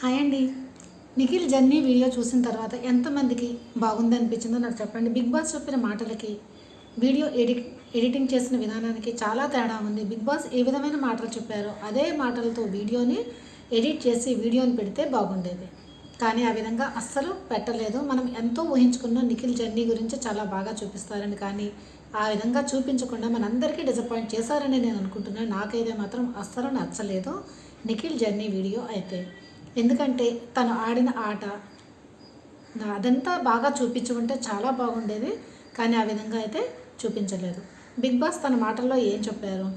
Hi అండి. Nikhil journey video చూసిన తర్వాత ఎంతమందికి బాగుంది అనిపించిందో నాకు చెప్పండి. బిగ్ బాస్ చెప్పిన మాటలకి వీడియో ఎడిట్ ఎడిటింగ్ చేసిన విధానానికి చాలా తేడా ఉంది. బిగ్ బాస్ ఏ విధమైన మాటలు చెప్పారో అదే మాటలతో వీడియోని ఎడిట్ చేసి వీడియోని పెడితే బాగుండేది. కానీ ఆ విధంగా అస్సలు పెట్టలేదు. మనం ఎంతో ఊహించుకున్న నిఖిల్ జర్నీ గురించి చాలా బాగా చూపిస్తారని కానీ ఆ విధంగా చూపించకుండా మనందరికీ డిసప్పాయింట్ చేశారని నేను అనుకుంటున్నాను. నాకైతే మాత్రం అస్సలు నచ్చలేదు నిఖిల్ జర్నీ వీడియో అయితే. ఎందుకంటే తను ఆడిన ఆట అదంతా బాగా చూపించుకుంటే చాలా బాగుండేది కానీ ఆ విధంగా అయితే చూపించలేదు. బిగ్ బాస్ తన మాటల్లో ఏం చెప్పారు?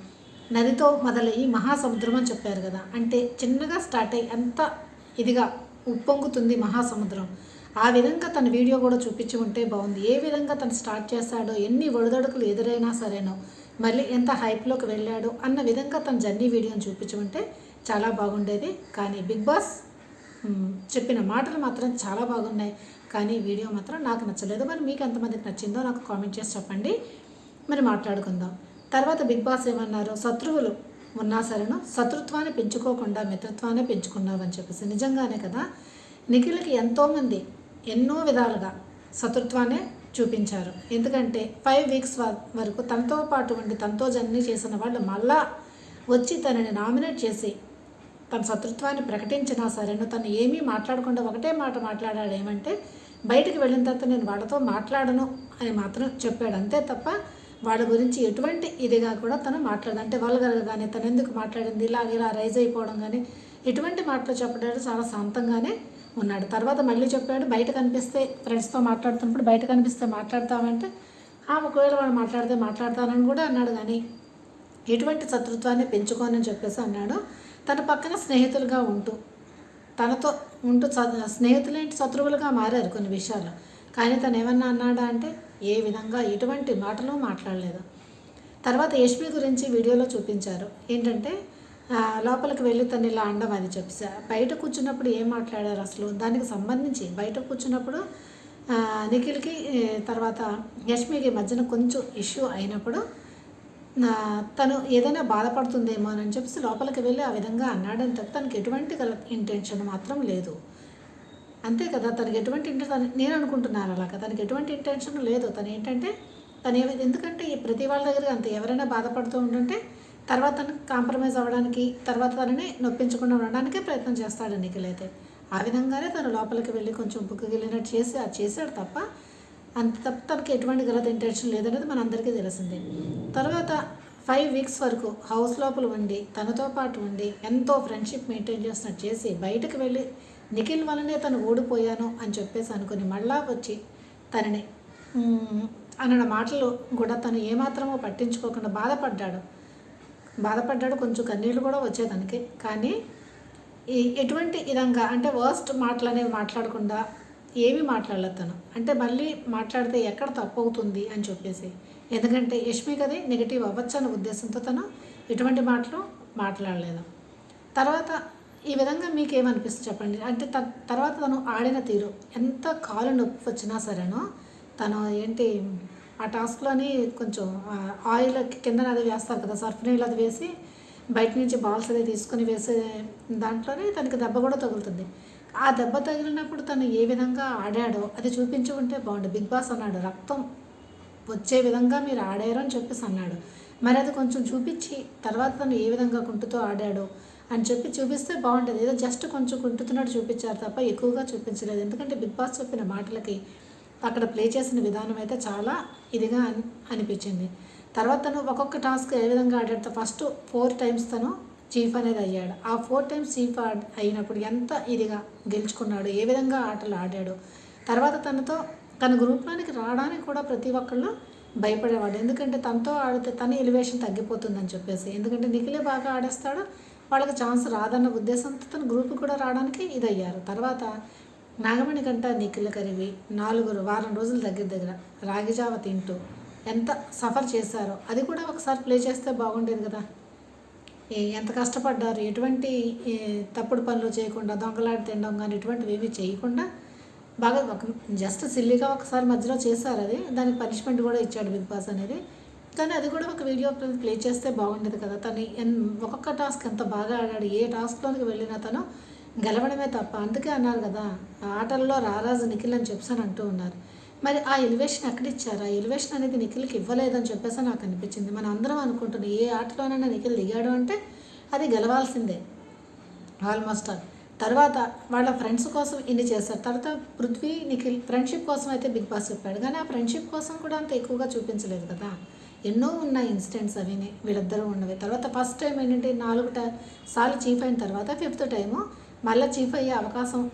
నదితో మొదలయ్యి మహాసముద్రం అని చెప్పారు కదా. అంటే చిన్నగా స్టార్ట్ అయ్యి అంత ఇదిగా ఉప్పొంగుతుంది మహాసముద్రం. ఆ విధంగా తన వీడియో కూడా చూపించి ఉంటే బాగుంది. ఏ విధంగా తను స్టార్ట్ చేశాడో ఎన్ని ఒడిదొడుకులు ఎదురైనా సరేనో మళ్ళీ ఎంత హైప్లోకి వెళ్ళాడో అన్న విధంగా తన జర్నీ వీడియోని చూపించి ఉంటే చాలా బాగుండేది. కానీ బిగ్ బాస్ చెప్పిన మాటలు మాత్రం చాలా బాగున్నాయి. కానీ వీడియో మాత్రం నాకు నచ్చలేదు. మరి మీకు ఎంతమందికి నచ్చిందో నాకు కామెంట్ చేసి చెప్పండి. మరి మాట్లాడుకుందాం. తర్వాత బిగ్ బాస్ ఏమన్నారు? శత్రువులు ఉన్నా సరేను శత్రుత్వాన్ని పెంచుకోకుండా మిత్రత్వాన్ని పెంచుకున్నామని చెప్పేసి. నిజంగానే కదా? నిఖిల్కి ఎంతోమంది ఎన్నో విధాలుగా శత్రుత్వాన్ని చూపించారు. ఎందుకంటే ఫైవ్ వీక్స్ వరకు తనతో పాటు ఉండి తనతో జర్నీ చేసిన వాళ్ళు మళ్ళా వచ్చి తనని నామినేట్ చేసి తన శత్రుత్వాన్ని ప్రకటించినా సరేను తను ఏమీ మాట్లాడకుండా ఒకటే మాట మాట్లాడాడు. ఏమంటే బయటికి వెళ్ళిన తర్వాత నేను వాళ్ళతో మాట్లాడను అని మాత్రం చెప్పాడు. అంతే తప్ప వాళ్ళ గురించి ఎటువంటి ఇదిగా కూడా తను మాట్లాడదు. అంటే వల్గరగా కానీ తను ఎందుకు మాట్లాడింది ఇలా ఇలా రైజ్ అయిపోవడం కానీ ఎటువంటి మాటలు చెప్పడాడు చాలా శాంతంగానే ఉన్నాడు. తర్వాత మళ్ళీ చెప్పాడు బయట కనిపిస్తే ఫ్రెండ్స్తో మాట్లాడుతున్నప్పుడు బయట కనిపిస్తే మాట్లాడతామంటే ఆ ఒకవేళ వాడు మాట్లాడితే మాట్లాడతానని కూడా అన్నాడు. కానీ ఎటువంటి శత్రుత్వాన్ని పెంచుకోనని చెప్పేసి అన్నాడు. తన పక్కన స్నేహితులుగా ఉంటూ తనతో ఉంటూ స్నేహితులేంటి శత్రువులుగా మారారు కొన్ని విషయాలు కానీ తను ఏమన్నా అన్నాడా అంటే ఏ విధంగా ఎటువంటి మాటలు మాట్లాడలేదు. తర్వాత యష్మి గురించి వీడియోలో చూపించారు. ఏంటంటే లోపలికి వెళ్ళి తను ఇలా అండం అది చెప్పి బయట కూర్చున్నప్పుడు ఏం మాట్లాడారు అసలు? దానికి సంబంధించి బయట కూర్చున్నప్పుడు నిఖిల్కి తర్వాత యష్మికి మధ్యన కొంచెం ఇష్యూ అయినప్పుడు తను ఏదైనా బాధపడుతుందేమో అని చెప్పేసి లోపలికి వెళ్ళి ఆ విధంగా అన్నాడని తప్ప తనకి ఎటువంటి గల ఇంటెన్షన్ మాత్రం లేదు. అంతే కదా తనకి ఎటువంటి ఇంటెన్షన్ నేను అనుకుంటున్నాను అలాగా. తనకి ఎటువంటి ఇంటెన్షన్ లేదు. తను ఏంటంటే తను ఏ- ఎందుకంటే ఈ ప్రతి వాళ్ళ దగ్గర అంత. ఎవరైనా బాధపడుతూ ఉంటుంటే తర్వాత తను కాంప్రమైజ్ అవ్వడానికి తర్వాత తనని నొప్పించకుండా ఉండడానికే ప్రయత్నం చేస్తాడు నిఖిల్ అయితే. ఆ విధంగానే తను లోపలికి వెళ్ళి కొంచెం బుక్కి వెళ్ళినట్టు చేసి అది చేశాడు తప్ప అంత తప్ప తనకి ఎటువంటి గలత ఇంటెన్షన్ లేదనేది మనందరికీ తెలిసిందే. తర్వాత ఫైవ్ వీక్స్ వరకు హౌస్ లోపల ఉండి తనతో పాటు ఉండి ఎంతో ఫ్రెండ్షిప్ మెయింటైన్ చేస్తున్నట్టు చేసి బయటకు వెళ్ళి నిఖిల్ వల్లనే తను ఓడిపోయాను అని చెప్పేసి అనుకుని మళ్ళా వచ్చి తనని అన్న మాటలు కూడా తను ఏమాత్రమో పట్టించుకోకుండా బాధపడ్డాడు. బాధపడ్డాడు కొంచెం కన్నీళ్ళు కూడా వచ్చే తనకి. కానీ ఈ ఎటువంటి విధంగా అంటే వర్స్ట్ మాటలు అనేవి మాట్లాడకుండా ఏమీ మాట్లాడలేదు తను. అంటే మళ్ళీ మాట్లాడితే ఎక్కడ తప్పు అవుతుంది అని చెప్పేసి. ఎందుకంటే యష్మి కది నెగిటివ్ అవ్వచ్చు అనే ఉద్దేశంతో తను ఎటువంటి మాటలు మాట్లాడలేదు. తర్వాత ఈ విధంగా మీకు ఏమనిపిస్తుంది చెప్పండి? అంటే త- తర్వాత తను ఆడిన తీరు ఎంత కాలు నొప్పి వచ్చినా సరేనో తను ఏంటి ఆ టాస్క్లోని కొంచెం ఆయిల్ కింద అది వేస్తారు కదా సర్ఫ్ నీళ్ళు అది వేసి బయట నుంచి బాల్స్ అది తీసుకొని వేసే దాంట్లోనే తనకి దెబ్బ కూడా తగులుతుంది. ఆ దెబ్బ తగిలినప్పుడు తను ఏ విధంగా ఆడాడో అది చూపించి ఉంటే బాగుండు. బిగ్ బాస్ అన్నాడు రక్తం వచ్చే విధంగా మీరు ఆడారు అని చెప్పేసి అన్నాడు. మరి అది కొంచెం చూపించి తర్వాత తను ఏ విధంగా కుంటుతో ఆడాడో అని చెప్పి చూపిస్తే బాగుంటుంది. ఏదో జస్ట్ కొంచెం కుంటుతున్నట్టు చూపించారు తప్ప ఎక్కువగా చూపించలేదు. ఎందుకంటే బిగ్ బాస్ చెప్పిన మాటలకి అక్కడ ప్లే చేసిన విధానం అయితే చాలా ఇదిగా అని అనిపించింది. తర్వాత తను ఒక్కొక్క టాస్క్ ఏ విధంగా ఆడాడు ఫస్ట్ ఫోర్ టైమ్స్ తను చీఫ్ అనేది అయ్యాడు. ఆ ఫోర్ టైమ్స్ చీఫ్ అయినప్పుడు ఎంత ఇదిగా గెలుచుకున్నాడు ఏ విధంగా ఆటలు ఆడాడు. తర్వాత తనతో తన గ్రూప్లోనికి రావడానికి కూడా ప్రతి ఒక్కళ్ళు భయపడేవాడు ఎందుకంటే తనతో ఆడితే తన ఎలివేషన్ తగ్గిపోతుందని చెప్పేసి. ఎందుకంటే నిఖిలే బాగా ఆడేస్తాడు వాళ్ళకి ఛాన్స్ రాదన్న ఉద్దేశంతో తన గ్రూప్ కూడా రావడానికి ఇదయ్యారు. తర్వాత నాగమణి గంట నిఖిల కరివి నాలుగురు వారం రోజుల దగ్గర దగ్గర రాగిజావ తింటూ ఎంత సఫర్ చేశారో అది కూడా ఒకసారి ప్లే చేస్తే బాగుండేది కదా. ఎంత కష్టపడ్డారు? ఎటువంటి తప్పుడు పనులు చేయకుండా దొంగలాడి తినడం కానీ ఇటువంటివి ఏమీ చేయకుండా బాగా ఒక జస్ట్ సిల్లీగా ఒకసారి మధ్యలో చేశారు అది. దానికి పనిష్మెంట్ కూడా ఇచ్చాడు బిగ్ బాస్ అనేది. కానీ అది కూడా ఒక వీడియో ప్లే చేస్తే బాగుండేది కదా. తను ఎన్ ఒక్కొక్క టాస్క్ ఎంత బాగా ఆడాడు ఏ టాస్క్లోకి వెళ్ళినా తను గెలవడమే తప్ప. అందుకే అన్నారు కదా ఆటల్లో రారాజు నిఖిల్ అని చెప్పాను అంటూ ఉన్నారు. మరి ఆ ఎలివేషన్ ఎక్కడ ఇచ్చారు ఆ ఎలివేషన్ అనేది నిఖిల్కి ఇవ్వలేదని చెప్పేసి నాకు అనిపించింది. మనం అందరం అనుకుంటున్నాం ఏ ఆటలోనైనా నిఖిల్ దిగాడు అంటే అది గెలవాల్సిందే. ఆల్మోస్ట్ ఆల్ తర్వాత వాళ్ళ ఫ్రెండ్స్ కోసం ఇన్ని చేశారు. తర్వాత పృథ్వీ నిఖిల్ ఫ్రెండ్షిప్ కోసం అయితే బిగ్ బాస్ చెప్పాడు. కానీ ఆ ఫ్రెండ్షిప్ కోసం కూడా అంత ఎక్కువగా చూపించలేదు కదా. ఎన్నో ఉన్నాయి ఇన్సిడెంట్స్ అవిని వీళ్ళిద్దరూ ఉన్నవి. తర్వాత ఫస్ట్ టైం ఏంటంటే నాలుగు ట- సార్లు చీఫ్ అయిన తర్వాత ఫిఫ్త్ టైము మళ్ళీ చీఫ్ అయ్యే అవకాశం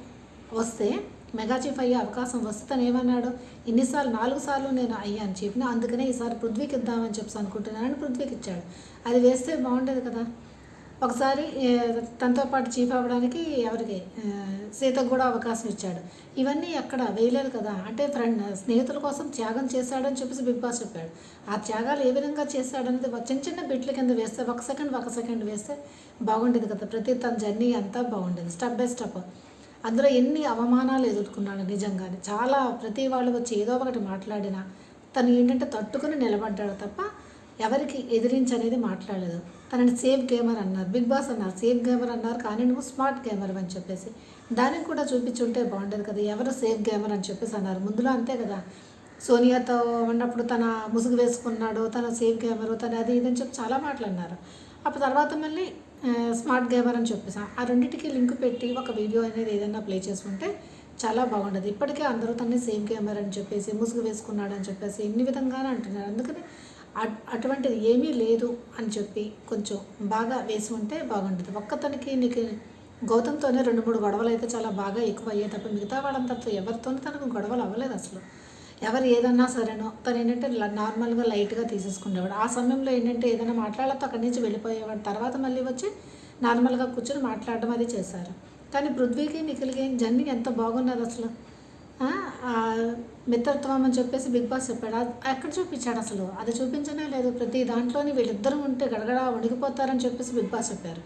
వస్తే మెగా చీఫ్ అయ్యే అవకాశం వస్తుందని ఏమన్నాడు ఇన్నిసార్లు నాలుగు సార్లు నేను అయ్యాను చీఫ్ని అందుకనే ఈసారి పృథ్వీకి ఇద్దామని చెప్పి అనుకుంటున్నానని పృథ్వీకి ఇచ్చాడు. అది వేస్తే బాగుండేది కదా. ఒకసారి తనతో పాటు చీఫ్ అవ్వడానికి ఎవరికి సీతకు కూడా అవకాశం ఇచ్చాడు. ఇవన్నీ ఎక్కడ వేయలేదు కదా. అంటే ఫ్రెండ్ స్నేహితుల కోసం త్యాగం చేశాడని చెప్పేసి బిగ్ బాస్ చెప్పాడు. ఆ త్యాగాలు ఏ విధంగా చేశాడనేది చిన్న చిన్న బిట్ల కింద వేస్తే ఒక సెకండ్ ఒక సెకండ్ వేస్తే బాగుండేది కదా. ప్రతి తన జర్నీ అంతా బాగుండేది. Step by step. అందులో ఎన్ని అవమానాలు ఎదుర్కొన్నాడు నిజంగానే. చాలా ప్రతి వాళ్ళు వచ్చి ఏదో ఒకటి మాట్లాడినా తను ఏంటంటే తట్టుకుని నిలబడ్డాడు తప్ప ఎవరికి ఎదిరించనేది మాట్లాడలేదు. తనని సేఫ్ గేమర్ అన్నారు. బిగ్ బాస్ అన్నారు. సేఫ్ గేమర్ అన్నారు. కానీ నువ్వు స్మార్ట్ గేమర్ అని చెప్పేసి. దానికి కూడా చూపించుంటే బాగుండేది కదా. ఎవరు సేఫ్ గేమర్ అని చెప్పేసి అన్నారు. ముందులో అంతే కదా. సోనియాతో ఉన్నప్పుడు తన ముసుగు వేసుకున్నాడు తన సేఫ్ గేమరు తన అది ఇది అని చెప్పి చాలా మాటలు అన్నారు. అప్పుడు తర్వాత మళ్ళీ స్మార్ట్ గేమర్ అని చెప్పేసి. ఆ రెండింటికి లింక్ పెట్టి ఒక వీడియో అనేది ఏదైనా ప్లే చేసుకుంటే చాలా బాగుండదు. ఇప్పటికే అందరూ తన్ని సేమ్ కెమెరా అని చెప్పేసి ముసుగు వేసుకున్నాడు అని చెప్పేసి ఇన్ని విధంగానే అంటున్నారు. అందుకని అట్- అటువంటిది ఏమీ లేదు అని చెప్పి కొంచెం బాగా వేసి ఉంటే బాగుంటుంది ఒక్కతనికి నీకు గౌతమ్తోనే రెండు మూడు గొడవలు అయితే చాలా బాగా ఎక్కువ అయ్యాయి తప్ప మిగతా వాళ్ళంతతో ఎవరితోనూ తనకు గొడవలు అవ్వలేదు అసలు. ఎవరు ఏదన్నా సరేనో. తను ఏంటంటే నార్మల్గా లైట్గా తీసేసుకునేవాడు. ఆ సమయంలో ఏంటంటే ఏదైనా మాట్లాడతో అక్కడి నుంచి వెళ్ళిపోయేవాడు. తర్వాత మళ్ళీ వచ్చి నార్మల్గా కూర్చొని మాట్లాడడం అది చేశారు. కానీ పృథ్వీకి నిఖిల్కి జర్నీ ఎంత బాగున్నది అసలు? మిత్రత్వం అని చెప్పేసి బిగ్ బాస్ చెప్పాడు. ఎక్కడ చూపించాడు అసలు? అది చూపించనే లేదు. ప్రతి దాంట్లోని వీళ్ళిద్దరూ ఉంటే గడగడ వణిగిపోతారని చెప్పేసి బిగ్ బాస్ చెప్పారు.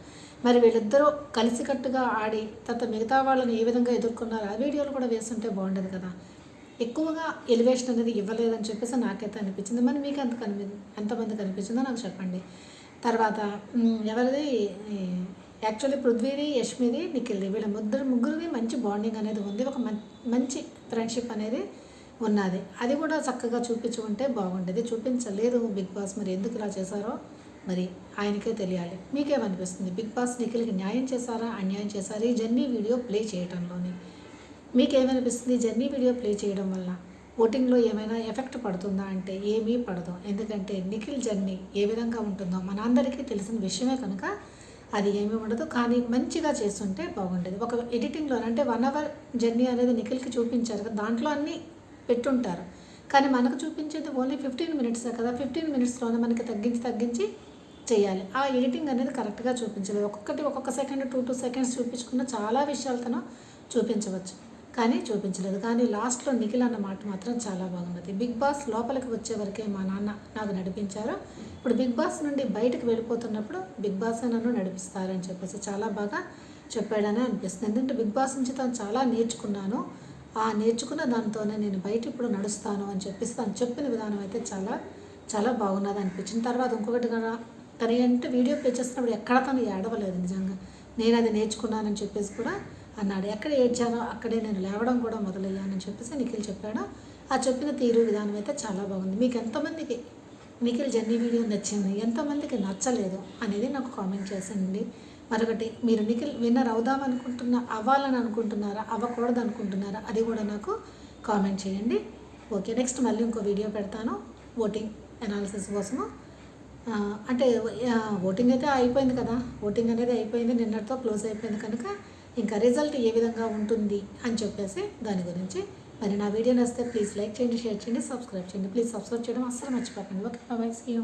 మరి వీళ్ళిద్దరూ కలిసికట్టుగా ఆడి తర్వాత మిగతా వాళ్ళని ఏ విధంగా ఎదుర్కొన్నారో ఆ వీడియోలు కూడా వేస్తుంటే బాగుండేది కదా. ఎక్కువగా ఎలివేషన్ అనేది ఇవ్వలేదని చెప్పేసి నాకైతే అనిపించింది. మరి మీకు ఎంత కనిపి ఎంతమంది కనిపించిందో నాకు చెప్పండి. తర్వాత ఎవరిది? యాక్చువల్లీ పృథ్వీది యష్మిది నిఖిల్ది. వీళ్ళ ముగ్గురు ముగ్గురిది మంచి బాండింగ్ అనేది ఉంది. ఒక మంచి ఫ్రెండ్షిప్ అనేది ఉన్నది. అది కూడా చక్కగా చూపించి ఉంటే బాగుండేది. చూపించలేదు బిగ్ బాస్ మరి ఎందుకు ఇలా చేశారో మరి ఆయనకే తెలియాలి. మీకేమనిపిస్తుంది? బిగ్ బాస్ నిఖిల్కి న్యాయం చేశారా? అన్యాయం చేశారా? ఈ జర్నీ వీడియో ప్లే చేయటంలోని. మీకేమనిపిస్తుంది? జర్నీ వీడియో ప్లే చేయడం వల్ల ఓటింగ్లో ఏమైనా ఎఫెక్ట్ పడుతుందా అంటే ఏమీ పడదు. ఎందుకంటే నిఖిల్ జర్నీ ఏ విధంగా ఉంటుందో మనందరికీ తెలిసిన విషయమే కనుక అది ఏమీ ఉండదు. కానీ మంచిగా చేస్తుంటే బాగుండేది ఒక ఎడిటింగ్లో అంటే వన్ అవర్ జర్నీ అనేది నిఖిల్కి చూపించారు కదా దాంట్లో అన్నీ పెట్టుంటారు. కానీ మనకు చూపించేది ఓన్లీ ఫిఫ్టీన్ మినిట్సే కదా. ఫిఫ్టీన్ మినిట్స్లోనే మనకి తగ్గించి తగ్గించి చేయాలి. ఆ ఎడిటింగ్ అనేది కరెక్ట్గా చూపించలేదు ఒక్కొక్కటి ఒక్కొక్క సెకండ్ టూ టూ సెకండ్స్ చూపించుకున్న చాలా విషయాలు తను చూపించవచ్చు. కానీ చూపించలేదు. కానీ లాస్ట్లో నిఖిల్ అన్న మాట మాత్రం చాలా బాగున్నది. బిగ్ బాస్ లోపలికి వచ్చే వరకే మా నాన్న నాకు నడిపించారు. ఇప్పుడు బిగ్ బాస్ నుండి బయటకు వెళ్ళిపోతున్నప్పుడు బిగ్ బాస్ నన్ను నడిపిస్తారని చెప్పేసి చాలా బాగా చెప్పాడని అనిపిస్తుంది. ఎందుకంటే బిగ్ బాస్ నుంచి తను చాలా నేర్చుకున్నాను. ఆ నేర్చుకున్న దానితోనే నేను బయట ఇప్పుడు నడుస్తాను అని చెప్పేసి తను చెప్పిన విధానం అయితే చాలా చాలా బాగున్నది అనిపించింది. తర్వాత ఇంకొకటి కదా తన ఏంటంటే వీడియో ప్లే చేస్తున్నప్పుడు ఎక్కడ తను ఏడవలేదు నిజంగా. నేను అది నేర్చుకున్నానని చెప్పేసి కూడా అన్నాడు. ఎక్కడ ఏడ్చానో అక్కడే నేను లేవడం కూడా మొదలయ్యానని చెప్పేసి నిఖిల్ చెప్పాడు. ఆ చెప్పిన తీరు విధానం అయితే చాలా బాగుంది. మీకు ఎంతమందికి నిఖిల్ జర్నీ వీడియో నచ్చింది? ఎంతమందికి నచ్చలేదు అనేది నాకు కామెంట్ చేసింది మరొకటి మీరు నిఖిల్ విన్నర్ అవుదాం అనుకుంటున్న అవ్వాలని అనుకుంటున్నారా అవ్వకూడదు అనుకుంటున్నారా అది కూడా నాకు కామెంట్ చేయండి. ఓకే నెక్స్ట్ మళ్ళీ ఇంకో వీడియో పెడతాను. ఓటింగ్ అనాలిసిస్ కోసము. అంటే ఓటింగ్ అయితే అయిపోయింది కదా. ఓటింగ్ అనేది అయిపోయింది నిన్నటితో క్లోజ్ అయిపోయింది కనుక ఇంకా రిజల్ట్ ఏ విధంగా ఉంటుంది అని చెప్పేసి దాని గురించి మరి నా వీడియో నచ్చితే ప్లీజ్ లైక్ చేయండి షేర్ చేయండి సబ్స్క్రైబ్ చేయండి. ప్లీజ్ సబ్స్క్రైబ్ చేయడం అస్సలు మర్చిపోకండి. Okay bye see you